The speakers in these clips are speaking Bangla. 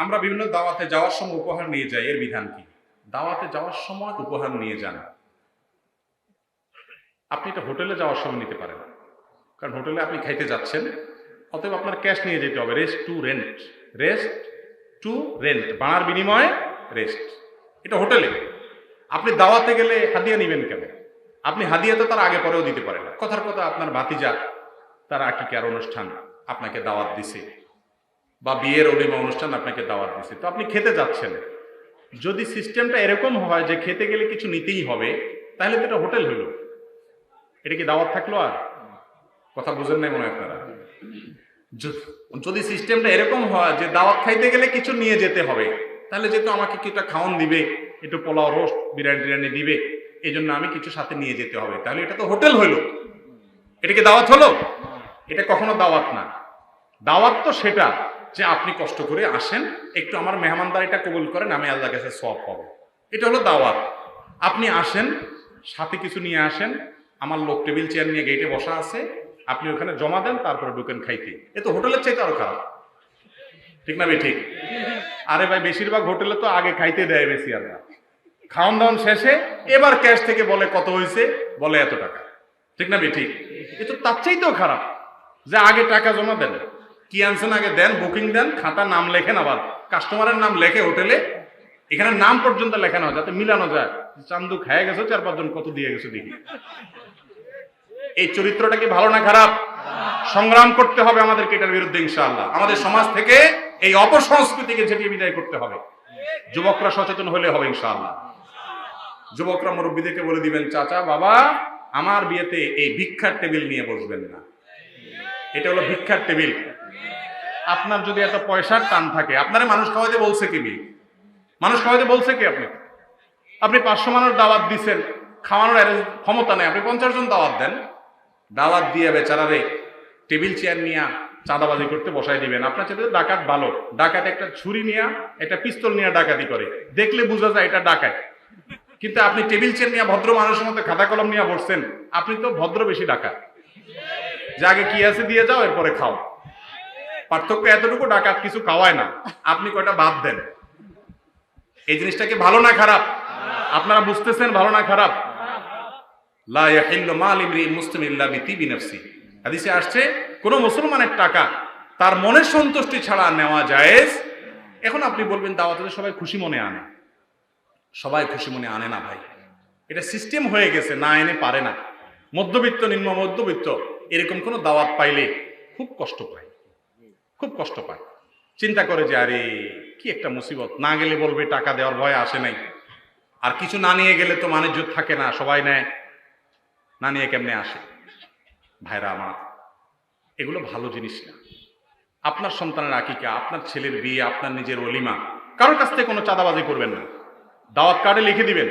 আমরা বিভিন্ন দাওয়াতে যাওয়ার সময় উপহার নিয়ে যাই, এর বিধান কি? দাওয়াতে যাওয়ার সময় উপহার নিয়ে যান। আপনি এটা হোটেলে যাওয়ার সময় নিতে পারেন। কারণ হোটেলে আপনি খাইতে যাচ্ছেন, অতএব আপনার ক্যাশ নিয়ে যেতে হবে, rest to rent. Rest to rent বাড়ার বিনিময়ে রেস্ট। এটা হোটেলে। আপনি দাওয়াতে গেলে হাদিয়া নেবেন কেন? আপনি হাদিয়া তো তার আগে পরেও দিতে পারেন। কথার কথা আপনার ভাতিজা, তার আকিকার অনুষ্ঠান আপনাকে দাওয়াত দিছে? বা বিয়ের অলিমা অনুষ্ঠান আপনাকে দাওয়াত দিছে। তো আপনি খেতে যাচ্ছেন। যদি সিস্টেমটা এরকম হয় যে খেতে গেলে কিছু নিতেই হবে, তাহলে তো এটা হোটেল হলো। এটা কি দাওয়াত থাকল আর? কথা বুঝেন নাই মনে হয় আপনারা। যদি সিস্টেমটা এরকম হয় যে দাওয়াত খাইতে গেলে কিছু নিয়ে যেতে হবে, তাহলে যেহেতু আমাকে কিছুটা খাওয়ান দিবে, একটু পোলাও রোস্ট, বিরিয়ানি টিরিয়ানি দিবে এই জন্য আমি কিছু সাথে নিয়ে যেতে হবে। তাহলে এটা তো হোটেল হলো। এটা কি দাওয়াত হলো? এটা কখনো দাওয়াত না। দাওয়াত তো সেটা। যে আপনি কষ্ট করে আসেন, একটু আমার মেহমানদারিটা কবুল করেন, আমি আল্লাহ কাছে সব পাবো। এটা হলো দাওয়াত। আপনি আসেন, সাথে কিছু নিয়ে আসেন, আমার লোক টেবিল চেয়ার নিয়ে গেটে বসা আছে, আপনি ওখানে জমা দেন, তারপরে ঢুকেন খাইতে। এ তো হোটেলের চাইতে আরও খারাপ। ঠিক না ভাই? ঠিক। আরে ভাই, বেশিরভাগ হোটেলে তো আগে খাইতে দেয় বেশি আর খাওয়ান দাওয়ান শেষে এবার ক্যাশ থেকে বলে কত হয়েছে, বলে এত টাকা। ঠিক না ভাই? ঠিক। এ তো তার চাইতেও খারাপ যে আগে টাকা জমা দেন। কি আনছেন আগে দেন বুকিং দেন খাতা নাম লেখেন আবার। কাস্টমারের নাম লেখে হোটেলে, এখানে নাম পর্যন্ত লেখানো হয় যাতে মিলানো যায়। চান্দু খেয়ে গেছো, চার পাঁচজন কত দিয়ে গেছো দেখি। এই চরিত্রটা কি ভালো না খারাপ? সংগ্রাম করতে হবে আমাদেরকে এটার বিরুদ্ধে, ইনশাআল্লাহ। আমাদের সমাজ থেকে এই অপসংস্কৃতিকে ঝেঁটিয়ে বিদায় করতে হবে। যুবকরা সচেতন হলে হবে, ইনশাআল্লাহ। যুবকরা মুরব্বীদেরকে বলে দিবেন, চাচা, বাবা, আমার বিয়েতে এই ভিক্ষার টেবিল নিয়ে বসবেন না। এটা হলো ভিক্ষার টেবিল। আপনার যদি এত পয়সার টান থাকে, আপনারে মানুষ খাওয়াইতে বলছে কি বিয়ে মানুষ খাওয়াইতে বলছে কি আপনি? আপনি পাঁচশো মানুষ দাওয়াত দিচ্ছেন খাওয়ানোর ক্ষমতা নেই, আপনি পঞ্চাশ জন দাওয়াত দেন। দাওয়াত দিয়ে বেচারারে টেবিল চেয়ার নিয়ে চাঁদাবাজি করতে বসাই দিবেন। আপনার তো ডাকাত ভালো। ডাকাত একটা ছুরি নিয়ে, একটা পিস্তল নিয়ে ডাকাতি করে। দেখলে বোঝা যায় এটা ডাকাত। কিন্তু আপনি টেবিল চেয়ার নিয়ে ভদ্র মানুষের মতো খাতা কলম নিয়ে বসছেন, আপনি তো ভদ্র বেশি ডাকাত। যে আগে কি আছে দিয়ে যাও, এরপরে খাও। পার্থক্য এতটুকু, ডাকাত কিছু খাওয়ায় না। আপনি কয়টা বাদ দেন? এই জিনিসটা কি ভালো না খারাপ? আপনারা বুঝতেছেন ভালো না খারাপ? হাদিসে আসছে, কোন মুসলমানের টাকা তার মনের সন্তুষ্টি ছাড়া নেওয়া জায়েজ। এখন আপনি বলবেন, দাওয়াতে সবাই খুশি মনে আনে। সবাই খুশি মনে আনে না ভাই। এটা সিস্টেম হয়ে গেছে, না এনে পারে না। মধ্যবিত্ত, নিম্ন মধ্যবিত্ত, এরকম কোনো দাওয়াত পাইলে খুব কষ্ট পায়। খুব কষ্ট পায়। চিন্তা করে যে, আরে, কি একটা মুসিবত। না গেলে বলবে, টাকা দেওয়ার ভয় আসে নাই। আর কিছু না নিয়ে গেলে তো মানুষ থাকে না, সবাই নেয়। না নিয়ে কেমনে আসে? ভাইরা আমার, এগুলো ভালো জিনিস না। আপনার সন্তানের আকিকা, আপনার ছেলের বিয়ে, আপনার নিজের অলিমা, কারোর কাছ থেকে কোনো চাঁদাবাজি করবেন না। দাওয়াত কার্ডে লিখে দিবেন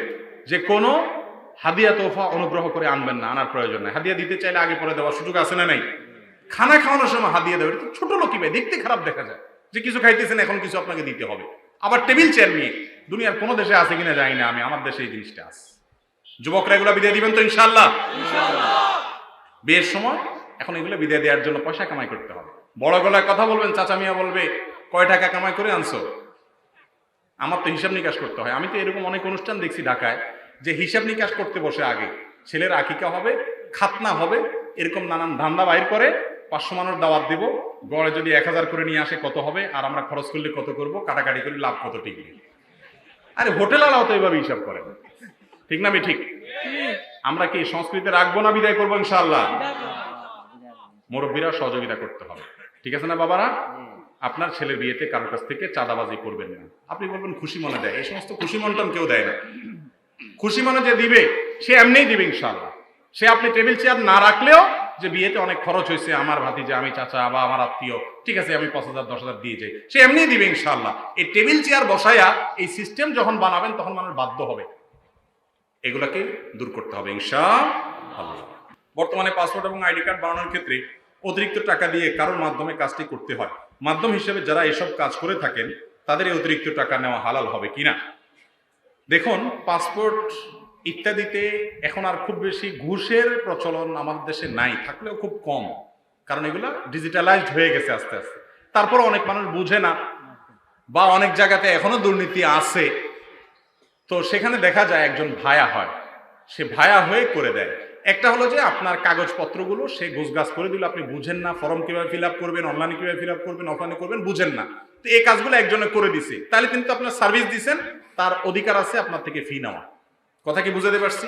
যে, কোনো হাদিয়া তোফা অনুগ্রহ করে আনবেন না, আনার প্রয়োজন নেই। হাদিয়া দিতে চাইলে আগে পরে দেওয়ার সুযোগ আছে না নাই? খানা খাওয়ানোর সময় হাদিয়া দেবে এটা ছোট লোকই ভাই দেখতে খারাপ দেখা যায়। যে কিছু খাইতেছেন এখন কিছু আপনাকে দিতে হবে। আবার টেবিল চেয়ার নিয়ে দুনিয়ার কোনো দেশে আছে কিনা জানি না আমি আমার দেশে এই জিনিসটা আছে। যুবকরা এগুলো বিদায় দিবেন তো ইনশাল্লাহ বিয়ের সময় এখন এগুলো বিদায় দেওয়ার জন্য পয়সা কামাই করতে হবে। বড় গলায় কথা বলবেন চাচা মিয়া বলবে কয় টাকা কামাই করে আনছো? আমার তো হিসাব নিকাশ করতে হয়। আমি তো এরকম অনেক অনুষ্ঠান দেখছি ঢাকায় যে হিসাব নিকাশ করতে বসে আগে। ছেলের আকিকা হবে খাতনা হবে এরকম নানান ধান্দা বাইর করে পাঁচশো মানুষ দাওয়াত দিব। গড়ে যদি এক হাজার করে নিয়ে আসে কত হবে? আর আমরা খরচ করলে কত করব? কাটাকাটি করে লাভ কত টিকবে? আরে হোটেল আলাও তো এইভাবে হিসাব করে ঠিক না ঠিক আমরা কি সংস্কৃতি রাখব না বিদায় করব ইনশাল্লাহ মুরব্বীরা সহযোগিতা করতে হবে। ঠিক আছে না বাবারা? আপনার ছেলের বিয়েতে কারোর কাছ থেকে চাঁদাবাজি করবেন না। আপনি বলবেন খুশি মনে দেয়। এই সমস্ত খুশি মনটন কেউ দেয় না। খুশি মনে যে দিবে, সে এমনিই দিবে ইনশাল্লাহ সে আপনি টেবিল চেয়ার না রাখলেও যে বিয়েতে অনেক খরচ হয়েছে, আমার ভাতিজা, আমি চাচা বা আমার আত্মীয়, ঠিক আছে, আমি পাঁচ হাজার, দশ হাজার দিয়ে যাই। সে এমনিই দিবে ইনশাল্লাহ এই টেবিল চেয়ার বসায়া, এই সিস্টেম যখন বানাবেন, তখন মানুষ বাধ্য হবে। এগুলাকে দূর করতে হবে ইনশা আল্লাহ বর্তমানে পাসপোর্ট এবং আইডি কার্ড বানানোর ক্ষেত্রে অতিরিক্ত টাকা দিয়ে কারোর মাধ্যমে কাজটি করতে হয়। মাধ্যম হিসেবে যারা এসব কাজ করে থাকেন, তাদের এই অতিরিক্ত টাকা নেওয়া হালাল হবে কিনা? দেখুন, পাসপোর্ট ইত্যাদিতে এখন আর খুব বেশি ঘুষের প্রচলন আমাদের দেশে নাই, থাকলেও খুব কম। কারণ এগুলো ডিজিটালাইজড হয়ে গেছে আস্তে আস্তে। তারপর অনেক মানুষ বুঝে না, বা অনেক জায়গাতে এখনও দুর্নীতি আছে। তো সেখানে দেখা যায় একজন ভায়া হয়। সে ভায়া হয়ে করে দেয়। একটা হলো যে আপনার কাগজপত্রগুলো, সে গোছগাছ করে দিল, আপনি বুঝেন না, ফর্ম কীভাবে ফিল আপ করবেন, অনলাইনে কীভাবে ফিল আপ করবেন, অফলাইনে করবেন, বুঝেন না। তো এই কাজগুলো একজনে করে দিছে। তাহলে কিন্তু আপনার সার্ভিস দিছেন, তার অধিকার আছে আপনার থেকে ফি নেওয়া। কথা কি বুঝাতে পারছি?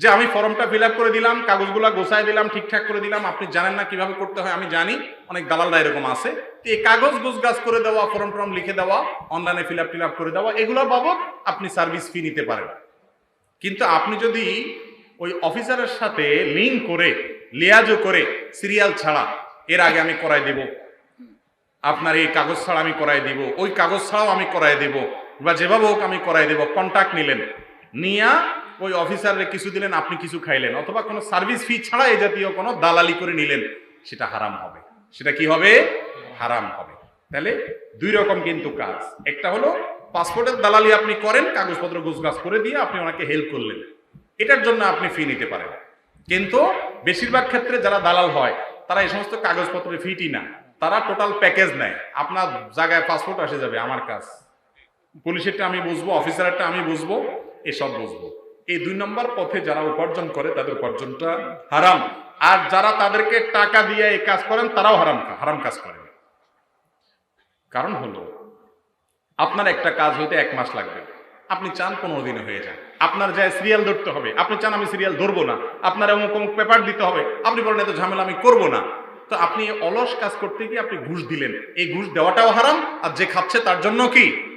যে আমি ফর্মটা ফিল করে দিলাম, কাগজগুলো গোছায় দিলাম, ঠিকঠাক করে দিলাম, আপনি জানেন না কীভাবে করতে হয়, আমি জানি, অনেক দালালরা এরকম আছে। তো এই কাগজ গোছগাছ করে দেওয়া, ফর্ম টর্ম লিখে দেওয়া অনলাইনে ফিল আপ করে দেওয়া, এগুলো বাবদ আপনি সার্ভিস ফি নিতে পারেন। কিন্তু আপনি যদি ওই অফিসারের সাথে লিঙ্ক করে লিয়াজও করে সিরিয়াল ছাড়া, এর আগে আমি করাই দেব। আপনার এই কাগজ ছাড়া আমি করাই দিব, ওই কাগজ ছাড়াও আমি করাই দেব, বা যেভাবে হোক আমি করাই দেব কন্ট্যাক্ট নিলেন। নিয়া ওই অফিসারের কিছু দিলেন, আপনি কিছু খাইলেন। অথবা কোনো সার্ভিস ফি ছাড়া এই জাতীয় কোনো দালালি করে নিলেন, সেটা হারাম হবে। সেটা কি হবে? হারাম হবে। তাহলে দুই রকম কিন্তু কাজ। একটা হলো, পাসপোর্টের দালালি আপনি করেন, কাগজপত্র গুছগাছ করে দিয়ে আপনি ওনাকে হেল্প করলেন। এটার জন্য আপনি ফি নিতে পারেন। কিন্তু বেশিরভাগ ক্ষেত্রে যারা দালাল হয়, তারা এই সমস্ত কাগজপত্রের ফিটি না। তারা টোটাল প্যাকেজ নেয়। আপনার জায়গায় পাসপোর্ট আসে যাবে, আমার কাজ। পুলিশেরটা আমি বুঝব অফিসারেরটা আমি বুঝব। এসব বুঝব। এই দুই নম্বর পথে যারা উপার্জন করে, তাদের উপার্জনটা হারাম। আর যারা তাদেরকে টাকা দিয়ে এই কাজ করেন, তারাও হারাম হারাম কাজ করেন। কারণ হলো, আপনার একটা কাজ হইতে এক মাস লাগবে। আপনি চান পনেরো দিনে হয়ে যান। আপনার যায় সিরিয়াল ধরতে হবে, আপনি চান আমি সিরিয়াল ধরবো না। আপনার অমুক অমুক পেপার দিতে হবে, আপনি বলেন এত ঝামেলা আমি করব না। তো আপনি অলস কাজ করতে গিয়ে আপনি ঘুষ দিলেন। এই ঘুষ দেওয়াটাও হারাম, আর যে খাচ্ছে তার জন্য কি?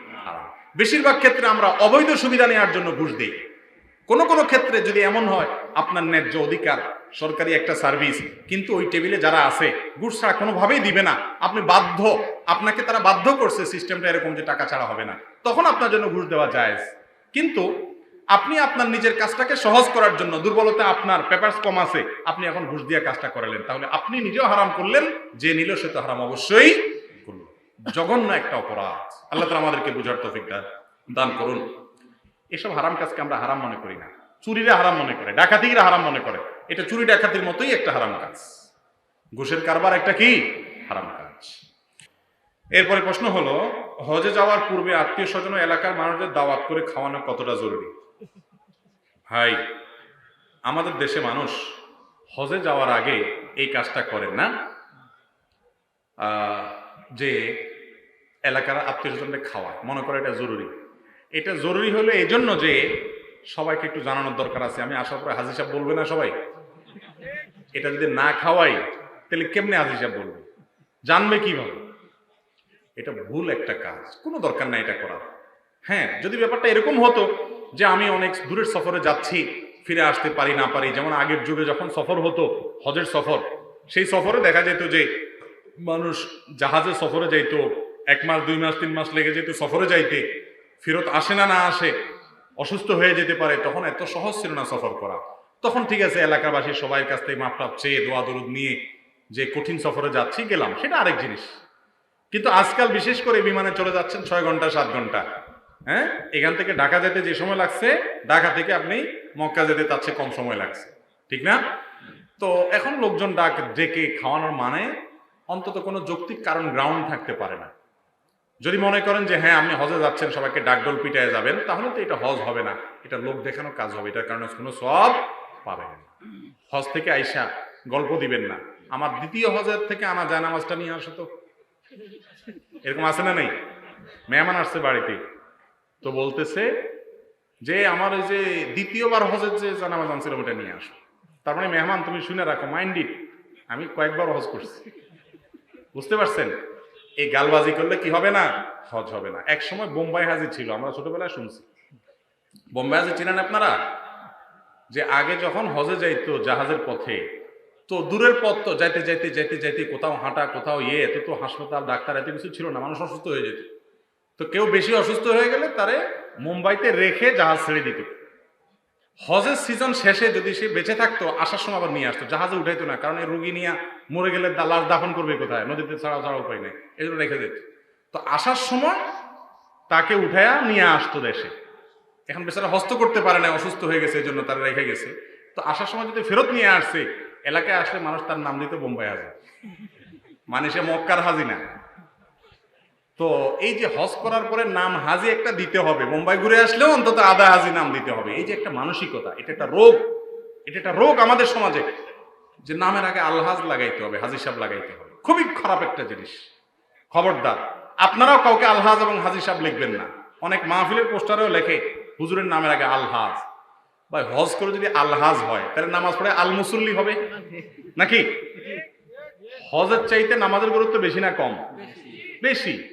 বেশিরভাগ ক্ষেত্রে আমরা অবৈধ সুবিধা নেওয়ার জন্য ঘুষ দিই। কোনো কোনো ক্ষেত্রে যদি এমন হয়, আপনার ন্যায্য অধিকার, সরকারি একটা সার্ভিস, কিন্তু ওই টেবিলে যারা আছে, ঘুষ ছাড়া কোনোভাবেই দিবে না। আপনি বাধ্য, আপনাকে তারা বাধ্য করছে সিস্টেমটা এরকম যে টাকা ছাড়া হবে না। তখন আপনার জন্য ঘুষ দেওয়া যায় কিন্তু আপনি আপনার নিজের কাজটাকে সহজ করার জন্য, দুর্বলতা আপনার, পেপারস কম আছে, আপনি এখন ঘুষ দিয়ে কাজটা করালেন। তাহলে আপনি নিজেও হারাম করলেন, যে নিল সে তো হারাম। অবশ্যই জঘন্য একটা অপরাধ। আল্লাহ আমাদেরকে বুঝার তৌফিক দান করুন। এসব হারাম কাজকে আমরা হারাম মনে করি না। চুরিরা হারাম মনে করে, ডাকাতিরা হারাম মনে করে। এটা চুরি ডাকাতির মতোই একটা হারাম কাজ। ঘুষের কারবার একটা কি? হারাম কাজ। এরপরে প্রশ্ন হলো, হজে যাওয়ার পূর্বে আত্মীয় স্বজন এলাকার মানুষদের দাওয়াত করে খাওয়ানো কতটা জরুরি? ভাই, আমাদের দেশে মানুষ হজে যাওয়ার আগে এই কাজটা করেন না। যে এলাকার আত্মীয় স্বজনদের খাওয়ায় মনে করে এটা জরুরি। এটা জরুরি হলো এই জন্য যে সবাইকে একটু জানানোর দরকার আছে। আমি আসার পরে হাজির সাহেব বলবে না সবাই? এটা যদি না খাওয়াই, তাহলে কেমনে হাজির সাহেব বলবে? জানবে কীভাবে? এটা ভুল একটা কাজ। কোনো দরকার নাই এটা করার। হ্যাঁ যদি ব্যাপারটা এরকম হতো যে আমি অনেক দূরের সফরে যাচ্ছি, ফিরে আসতে পারি, না পারি, যেমন আগের যুগে যখন সফর হতো, হজের সফর, সেই সফরে দেখা যেত যে মানুষ জাহাজে সফরে যাইতো এক মাস, দুই মাস, তিন মাস লেগে যেত, সফরে যাইতে, ফেরত আসে না না আসে, অসুস্থ হয়ে যেতে পারে, তখন এত সহজ ছিল না সফর করা। তখন ঠিক আছে, এলাকাবাসী সবাই কাছ থেকে মাপ টাপ চেয়ে দোয়া দরুদ নিয়ে যে কঠিন সফরে যাচ্ছি, গেলাম, সেটা আরেক জিনিস। কিন্তু আজকাল বিশেষ করে বিমানে চলে যাচ্ছেন ছয় ঘণ্টা, সাত ঘণ্টা। হ্যাঁ? এখান থেকে ঢাকা যেতে যে সময় লাগছে, ঢাকা থেকে আপনি মক্কা যেতে তার চেয়ে কম সময় লাগছে। ঠিক না? তো এখন লোকজন ডাক ডেকে খাওয়ানোর মানে অন্তত কোনো যৌক্তিক কারণ গ্রাউন্ড থাকতে পারে না। যদি মনে করেন যে হ্যাঁ আপনি হজে যাচ্ছেন, সবাইকে ডাকডোল পিটায় যাবেন, তাহলে তো এটা হজ হবে না। এটা লোক দেখানোর কাজ হবে। এটার কারণে কোনো সব পাবেন। হজ থেকে আইসা গল্প দিবেন না। আমার দ্বিতীয় হজের থেকে যায় নামাজটা নিয়ে আসো তো। এরকম আছে না নেই? মেহমান আসছে বাড়িতে। তো বলতেছে যে, আমার ওই যে দ্বিতীয়বার হজের যে জানামাজ আনছিল ওটা নিয়ে আসো। তার মানে মেহমান, তুমি শুনে রাখো, মাইন্ড ইট, আমি কয়েকবার হজ করছি। বুঝতে পারছেন? এই গালবাজি করলে কি হবে না? হজ হবে না। এক সময় বোম্বাই হাজি ছিল, আমরা ছোটবেলায় শুনছি। বোম্বাই হাজি চিনেন আপনারা? যে আগে যখন হজে যাইতো জাহাজের পথে, তো দূরের পথ তো যাইতে যাইতে যাইতে যাইতে কোথাও হাঁটা, কোথাও ইয়ে এত তো হাসপাতাল, ডাক্তার, এত কিছু ছিল না, মানুষ অসুস্থ হয়ে যেত। তো কেউ বেশি অসুস্থ হয়ে গেলে তারে মুম্বাইতে রেখে জাহাজ ছেড়ে দিত। হজের সিজন শেষে যদি সে বেঁচে থাকতো, আসার সময় আবার নিয়ে আসতো, জাহাজে উঠাইতো না, কারণ এই রুগী নিয়ে মরে গেলে লাশ দাফন করবে কোথায়? নদীতে ছাড়া ছাড়া উপায় নেই। এই জন্য রেখে দিত তো আসার সময় তাকে উঠায়া নিয়ে আসতো দেশে। এখন বেচারা হস্ত করতে পারে না, অসুস্থ হয়ে গেছে, এই জন্য তারা রেখে গেছে। তো আসার সময় যদি ফেরত নিয়ে আসছে এলাকায় আসলে মানুষ তার নাম দিত বোম্বাই হাজি মানে সে মক্কার হাজি না। তো এই যে হজ করার পরে নাম হাজি একটা দিতে হবে। মুম্বাই ঘুরে আসলেও অন্তত আদা হাজি নাম দিতে হবে। এই যে একটা মানসিকতা, এটা একটা রোগ। এটা একটা রোগ আমাদের সমাজে। যে নামের আগে আলহাজ লাগাইতে হবে, হাজি সাহেব লাগাইতে হবে। খুবই খারাপ একটা জিনিস। খবরদার, আপনারাও কাউকে আলহাজ এবং হাজি সাহেব লিখবেন না। অনেক মাহফিলের পোস্টারেও লেখে, হুজুরের নামের আগে আলহাজ। ভাই, হজ করে যদি আলহাজ হয়, তাহলে নামাজ পড়ে আল মুসল্লি হবে? নাকি? হজের চাইতে নামাজের গুরুত্ব বেশি না কম? বেশি।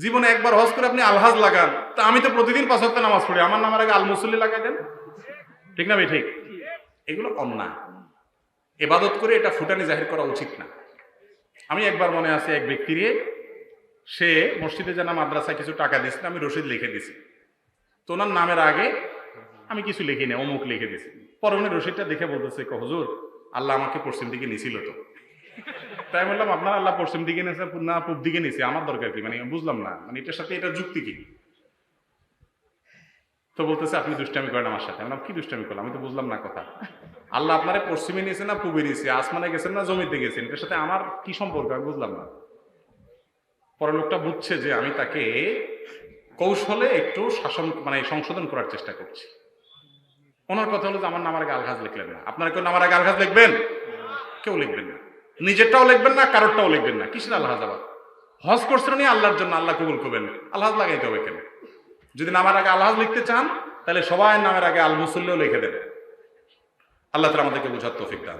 জীবনে একবার হজ করে আপনি আলহাজ লাগান। তা আমি তো প্রতিদিন পাঁচ ওয়াক্ত নামাজ পড়ি। আমার নামের আগে আল লাগাই দেন। ঠিক না ভাই? ঠিক। এগুলো অন্যায় এবাদত করে এটা ফুটানি জাহির করা উচিত না। আমি একবার মনে আছে এক ব্যক্তিরে সে মসজিদে জানা মাদ্রাসায় কিছু টাকা দিয়েছিল, আমি রসিদ লিখে দিছি তো ওনার নামের আগে আমি কিছু লিখি না অমুক লিখে দিছি পরে উনি রসিদটা দেখে বলতেছে, "ক হুজুর, আল্লাহ আমাকে পশ্চিম দিকে নিছিল তো। তাই বললাম, আপনার আল্লাহ পশ্চিম দিকে নিয়েছে, না, পূব দিকে নিয়েছে, আমার দরকার কি? মানে বুঝলাম না মানে এটার সাথে এটা যুক্তি কি? তো বলতেছে, আপনি দুষ্টামি করেন আমার সাথে। আমি কি দুষ্টামি করলাম? আমি তো বুঝলাম না কথা। আল্লাহ আপনারে পশ্চিমে নিয়েছে না পূবে নিয়েছে? আসমানে গেছেন না জমিতে গেছেন? এটার সাথে আমার কি সম্পর্ক? আমি বুঝলাম না। পরে লোকটা বুঝছে যে আমি তাকে কৌশলে একটু শাসন মানে সংশোধন করার চেষ্টা করছি। ওনার কথা হলো যে, আমার নামার আগে আলঘাজ লিখলেন না। আপনারা কেউ নামার আগে আলঘাজ লিখবেন? কেউ লিখবেন না। নিজেরটাও লিখবেন না, কারোরটাও লিখবেন না। কিসের আল্লাহ আবার হজ করছেন উনি, আল্লাহর জন্য আল্লাহ কবুল করবেন। আল্লাহ লাগাইতে হবে কেন? যদি নামের আগে আল্লাহ লিখতে চান, তাহলে সবাই নামের আগে আল লিখে দেবে আল্লাহ তারা আমাদেরকে বোঝার তৌফিক দান